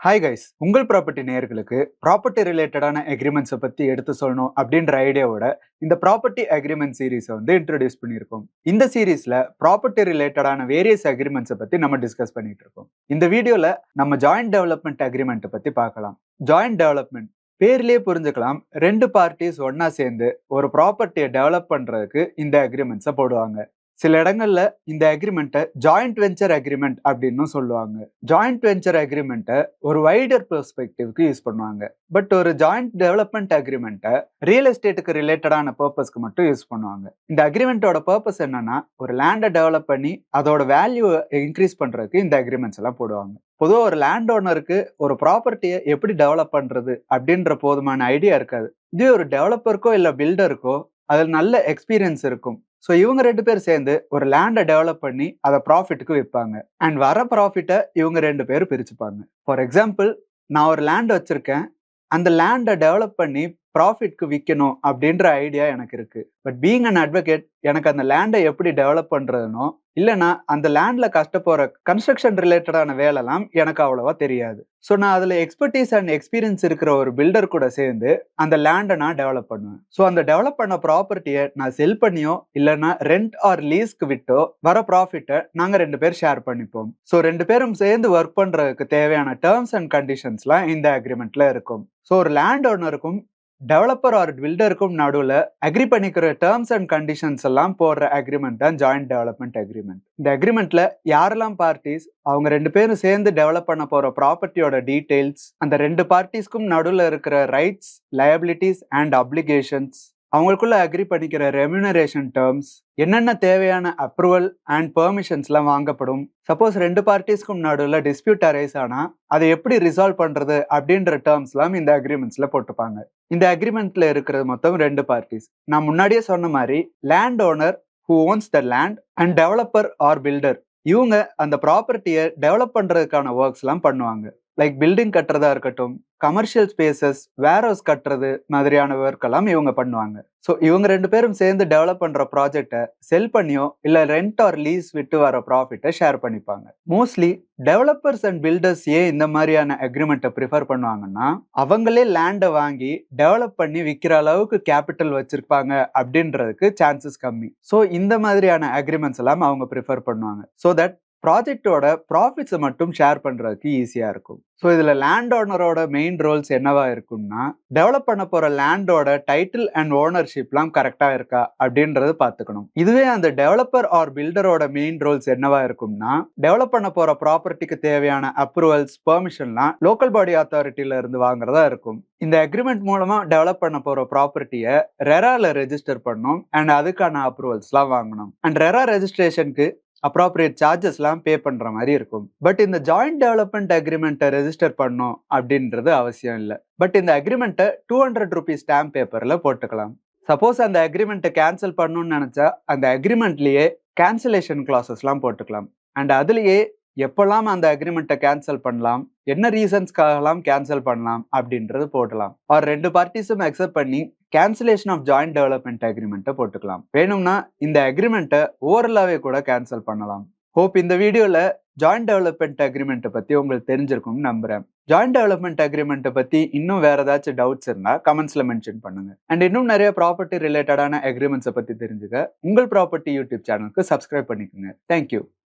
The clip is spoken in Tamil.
ஹாய் கைஸ் உங்கள் ப்ராப்பர்ட்டி நேயர்களுக்கு ப்ராப்பர்ட்டி ரிலேட்டடான அக்ரிமெண்ட்ஸை பற்றி எடுத்து சொல்லணும் அப்படின்ற ஐடியாவோட இந்த ப்ராப்பர்ட்டி அக்ரிமெண்ட் சீரீஸை வந்து இன்ட்ரடியூஸ் பண்ணியிருக்கோம். இந்த சீரீஸில் ப்ராப்பர்ட்டி ரிலேட்டடான வேரியஸ் அக்ரிமெண்ட்ஸை பற்றி நம்ம டிஸ்கஸ் பண்ணிட்டு இருக்கோம். இந்த வீடியோவில் நம்ம ஜாயிண்ட் டெவலப்மெண்ட் அக்ரிமெண்ட்டை பற்றி பார்க்கலாம். ஜாயிண்ட் டெவலப்மெண்ட் பேர்லேயே புரிஞ்சுக்கலாம். ரெண்டு பார்ட்டிஸ் ஒன்றா சேர்ந்து ஒரு ப்ராப்பர்ட்டியை டெவலப் பண்றதுக்கு இந்த அக்ரிமெண்ட்ஸை போடுவாங்க. சில இடங்கள்ல இந்த அக்ரிமெண்ட்டை ஜாயிண்ட் வெஞ்சர் அக்ரிமெண்ட் அப்படின்னு சொல்லுவாங்க. ஜாயிண்ட் வெஞ்சர் அக்ரிமெண்ட்டை ஒரு வைடர் பெர்ஸ்பெக்டிவ்க்கு யூஸ் பண்ணுவாங்க. பட் ஒரு ஜாயிண்ட் டெவலப்மெண்ட் அக்ரிமெண்ட்டை ரியல் எஸ்டேட்டுக்கு ரிலேட்டடான பர்பஸ்க்கு மட்டும் யூஸ் பண்ணுவாங்க. இந்த அக்ரிமெண்ட்டோட பர்பஸ் என்னன்னா ஒரு லேண்டை டெவலப் பண்ணி அதோட வேல்யூவை இன்க்ரீஸ் பண்றதுக்கு இந்த அக்ரிமெண்ட்ஸ் எல்லாம் போடுவாங்க. பொதுவாக ஒரு லேண்ட் ஓனருக்கு ஒரு ப்ராப்பர்ட்டியை எப்படி டெவலப் பண்ணுறது அப்படின்ற போதுமான ஐடியா இருக்காது. இதே ஒரு டெவலப்பருக்கோ இல்லை பில்டருக்கோ அதில் நல்ல எக்ஸ்பீரியன்ஸ் இருக்கும். ஸோ இவங்க ரெண்டு பேர் சேர்ந்து ஒரு லேண்டை டெவலப் பண்ணி அதை ப்ராஃபிட்டுக்கு விற்பாங்க அண்ட் வர ப்ராஃபிட்டை இவங்க ரெண்டு பேரும் பிரிச்சுப்பாங்க. ஃபார் எக்ஸாம்பிள் நான் ஒரு லேண்ட் வச்சுருக்கேன். அந்த லேண்டை டெவலப் பண்ணி ப்ராஃபிட்க்கு விற்கணும் அப்படின்ற ஐடியா எனக்கு இருக்கு. பட் பீங் அன் அட்வொகேட் எனக்கு அந்த லேண்டை எப்படி டெவலப் பண்றதுனோ இல்லைனா அந்த லேண்ட்ல கஷ்டப்போற கன்ஸ்ட்ரக்ஷன் ரிலேட்டடான வேலைலாம் எனக்கு அவ்வளவா தெரியாது. ஸோ நான் அதில் எக்ஸ்பர்டீஸ் அண்ட் எக்ஸ்பீரியன்ஸ் இருக்கிற ஒரு பில்டர் கூட சேர்ந்து அந்த லேண்டை நான் டெவலப் பண்ணுவேன். ஸோ அந்த டெவலப் பண்ண ப்ராப்பர்ட்டியை நான் செல் பண்ணியோ இல்லைன்னா ரெண்ட் ஆர் லீஸ்க்கு விட்டோ வர ப்ராஃபிட்டை நாங்கள் ரெண்டு பேர் ஷேர் பண்ணிப்போம். ஸோ ரெண்டு பேரும் சேர்ந்து ஒர்க் பண்ணுறதுக்கு தேவையான டேர்ம்ஸ் அண்ட் கண்டிஷன்ஸ்லாம் இந்த அக்ரிமெண்ட்ல இருக்கும். ஸோ ஒரு லேண்ட் ஓனருக்கும் டெவலப்பர் ஆர் பில்டருக்கும் நடுவில் அக்ரி பண்ணிக்கிற டேர்ம்ஸ் அண்ட் கண்டிஷன்ஸ் எல்லாம் போடுற அக்ரிமெண்ட் தான் ஜாயிண்ட் டெவலப்மெண்ட் அக்ரிமெண்ட் இந்த அக்ரிமெண்ட்ல யாரெல்லாம் பார்ட்டிஸ் அவங்க ரெண்டு பேரும் சேர்ந்து டெவலப் பண்ண போற ப்ராப்பர்ட்டியோட டீடைல்ஸ் அந்த ரெண்டு பார்ட்டிஸ்க்கும் நடுவில் இருக்கிற ரைட்ஸ் லயபிலிட்டிஸ் அண்ட் அப்ளிகேஷன்ஸ் அவங்களுக்குள்ள அக்ரி பண்ணிக்கிற ரெம்யூனரேஷன் டேர்ம்ஸ் என்னென்ன தேவையான அப்ரூவல் அண்ட் பெர்மிஷன்ஸ்லாம் வாங்கப்படும்? சப்போஸ் ரெண்டு பார்ட்டிஸ்க்கும் நடுவில் டிஸ்பியூட் அரைஸ் ஆனால் அதை எப்படி ரிசால்வ் பண்ணுறது அப்படின்ற டேர்ம்ஸ்லாம் இந்த அக்ரிமெண்ட்ஸில் போட்டுப்பாங்க. இந்த அக்ரிமெண்ட்ல இருக்கிறது மொத்தம் ரெண்டு பார்ட்டிஸ் நான் முன்னாடியே சொன்ன மாதிரி land owner who owns the land and developer or builder இவங்க அந்த ப்ராப்பர்ட்டியை டெவலப் பண்ணுறதுக்கான ஒர்க்ஸ்லாம் பண்ணுவாங்க. லைக் பில்டிங் கட்டுறதா இருக்கட்டும் கமர்ஷியல் ஸ்பேசஸ் வேர் ஹவுஸ் கட்டுறது மாதிரியான ஒர்க் எல்லாம் இவங்க பண்ணுவாங்க. ஸோ இவங்க ரெண்டு பேரும் சேர்ந்து டெவலப் பண்ற ப்ராஜெக்டை செல் பண்ணியோ இல்லை ரெண்ட் ஆர் லீஸ் விட்டு வர ப்ராஃபிட்டை ஷேர் பண்ணிப்பாங்க. மோஸ்ட்லி டெவலப்பர்ஸ் அண்ட் பில்டர்ஸ் ஏன் இந்த மாதிரியான அக்ரிமெண்ட்டை ப்ரிஃபர் பண்ணுவாங்கன்னா அவங்களே லேண்டை வாங்கி டெவலப் பண்ணி விற்கிற அளவுக்கு கேபிட்டல் வச்சிருப்பாங்க அப்படின்றதுக்கு சான்சஸ் கம்மி. ஸோ இந்த மாதிரியான அக்ரிமெண்ட்ஸ் எல்லாம் அவங்க ப்ரிஃபர் பண்ணுவாங்க. ஸோ தட் ப்ராஜெக்டோட ப்ராஃபிட்ஸை மட்டும் ஷேர் பண்ணுறதுக்கு ஈஸியாக இருக்கும். ஸோ இதில் லேண்ட் ஓனரோட மெயின் ரோல்ஸ் என்னவா இருக்கும்னா டெவலப் பண்ண போகிற லேண்டோட டைட்டில் அண்ட் ஓனர்ஷிப்லாம் கரெக்டாக இருக்கா அப்படின்றது பார்த்துக்கணும். இதுவே அந்த டெவலப்பர் ஆர் பில்டரோட மெயின் ரோல்ஸ் என்னவா இருக்கும்னா டெவலப் பண்ண போகிற ப்ராப்பர்ட்டிக்கு தேவையான அப்ரூவல்ஸ் பெர்மிஷன்லாம் லோக்கல் பாடி அத்தாரிட்டியில இருந்து வாங்குறதா இருக்கும். இந்த அக்ரிமெண்ட் மூலமா டெவலப் பண்ண போற ப்ராப்பர்ட்டியை ரெரால ரெஜிஸ்டர் பண்ணும் அண்ட் அதுக்கான அப்ரூவல்ஸ்லாம் வாங்கணும் அண்ட் ரெரா ரெஜிஸ்ட்ரேஷனுக்கு அப்ராப்ரியேட் சார்ஜஸ்லாம் பே பண்ணுற மாதிரி இருக்கும். பட் இந்த ஜாயிண்ட் டெவலப்மெண்ட் அக்ரிமெண்ட்டை ரெஜிஸ்டர் பண்ணும் அப்படின்றது அவசியம் இல்லை. பட் இந்த அக்ரிமெண்ட்டை டூ ஹண்ட்ரட் ருபீஸ் ஸ்டாம்ப் பேப்பரில் போட்டுக்கலாம். சப்போஸ் அந்த அக்ரிமெண்ட்டை கேன்சல் பண்ணணும்னு நினச்சா அந்த அக்ரிமெண்ட்லேயே கேன்சலேஷன் கிளாஸஸ்லாம் போட்டுக்கலாம். அண்ட் அதுலேயே எப்போல்லாம் அந்த அக்ரிமெண்ட்டை கேன்சல் பண்ணலாம் என்ன ரீசன்ஸ்க்காகலாம் கேன்சல் பண்ணலாம் அப்படின்றது போடலாம். ஆர் ரெண்டு பார்ட்டிஸும் அக்செப்ட் பண்ணி கேன்சலேஷன் ஆஃப் ஜாயிண்ட் டெவலப்மெண்ட் அக்ரிமெண்ட்டை போட்டுக்கலாம். வேணும்னா இந்த அக்ரிமெண்ட்டை ஓவரலாகவே கூட கேன்சல் பண்ணலாம். ஹோப் இந்த வீடியோவில் ஜாயிண்ட் டெவலப்மெண்ட் அக்ரிமெண்ட்டை பற்றி உங்களுக்கு தெரிஞ்சிருக்கும்னு நம்புகிறேன் ஜாயிண்ட் டெவலப்மெண்ட் அக்ரிமெண்ட்டை பற்றி இன்னும் வேறு ஏதாச்சும் டவுட்ஸ் இருந்தால் கமெண்ட்ஸில் மென்ஷன் பண்ணுங்க. அண்ட் இன்னும் நிறைய ப்ராப்பர்ட்டி ரிலேட்டடான அக்ரிமெண்ட்ஸை பற்றி தெரிஞ்சுக்க உங்கள் ப்ராப்பர்ட்டி யூடியூப் சேனலுக்கு சப்ஸ்கிரைப் பண்ணிக்கோங்க. Thank you